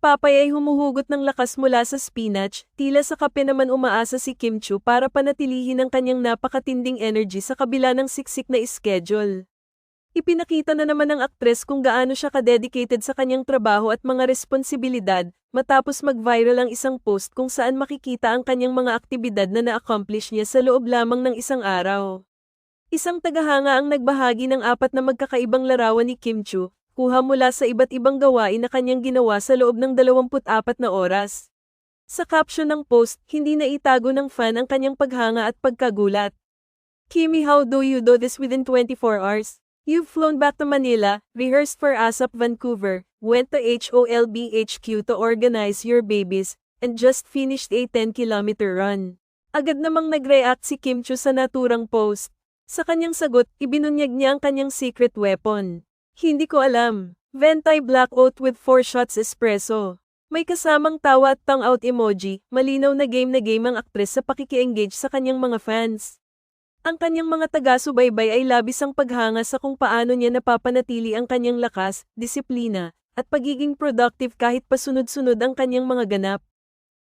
papay ay humuhugot ng lakas mula sa spinach, tila sa kape naman umaasa si Kim Chu para panatilihin ang kanyang napakatinding energy sa kabila ng siksik na schedule. Ipinakita na naman ng aktres kung gaano siya kadedicated sa kanyang trabaho at mga responsibilidad, matapos mag-viral ang isang post kung saan makikita ang kanyang mga aktibidad na na-accomplish niya sa loob lamang ng isang araw. Isang tagahanga ang nagbahagi ng apat na magkakaibang larawan ni Kim Chu, kuha mula sa iba't ibang gawain na kanyang ginawa sa loob ng 24 na oras. Sa caption ng post, hindi na itago ng fan ang kanyang paghanga at pagkagulat. Kimi how do you do this within 24 hours? You've flown back to Manila, rehearsed for ASAP Vancouver, went to HOLBHQ to organize your babies, and just finished a 10-kilometer run. Agad namang nag-react si Kim Chu sa naturang post. Sa kanyang sagot, ibinunyag niya ang kanyang secret weapon. Hindi ko alam. Venti black oat with 4 shots espresso. May kasamang tawa at tang-out emoji, malinaw na game na game ang aktres sa pakiki-engage sa kanyang mga fans. Ang kanyang mga taga-subaybay ay labis ang paghanga sa kung paano niya napapanatili ang kanyang lakas, disiplina, at pagiging productive kahit pasunod-sunod ang kanyang mga ganap.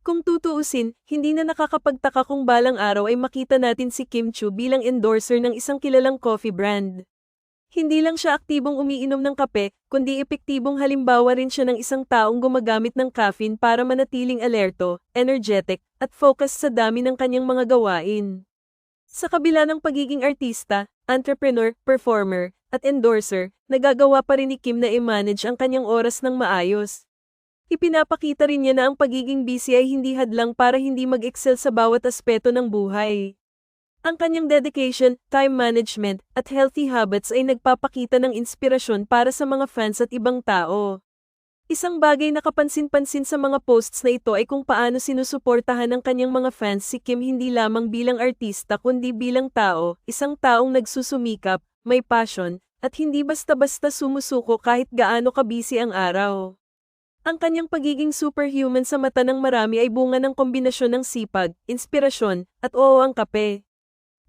Kung tutuusin, hindi na nakakapagtaka kung balang araw ay makita natin si Kim Chu bilang endorser ng isang kilalang coffee brand. Hindi lang siya aktibong umiinom ng kape, kundi epektibong halimbawa rin siya ng isang taong gumagamit ng caffeine para manatiling alerto, energetic, at focus sa dami ng kanyang mga gawain. Sa kabila ng pagiging artista, entrepreneur, performer, at endorser, nagagawa pa rin ni Kim na i-manage ang kanyang oras ng maayos. Ipinapakita rin niya na ang pagiging busy ay hindi hadlang para hindi mag-excel sa bawat aspeto ng buhay. Ang kanyang dedication, time management, at healthy habits ay nagpapakita ng inspirasyon para sa mga fans at ibang tao. Isang bagay na kapansin-pansin sa mga posts na ito ay kung paano sinusuportahan ng kanyang mga fans si Kim hindi lamang bilang artista kundi bilang tao, isang taong nagsusumikap, may passion, at hindi basta-basta sumusuko kahit gaano kabisi ang araw. Ang kanyang pagiging superhuman sa mata ng marami ay bunga ng kombinasyon ng sipag, inspirasyon, at oo ang kape.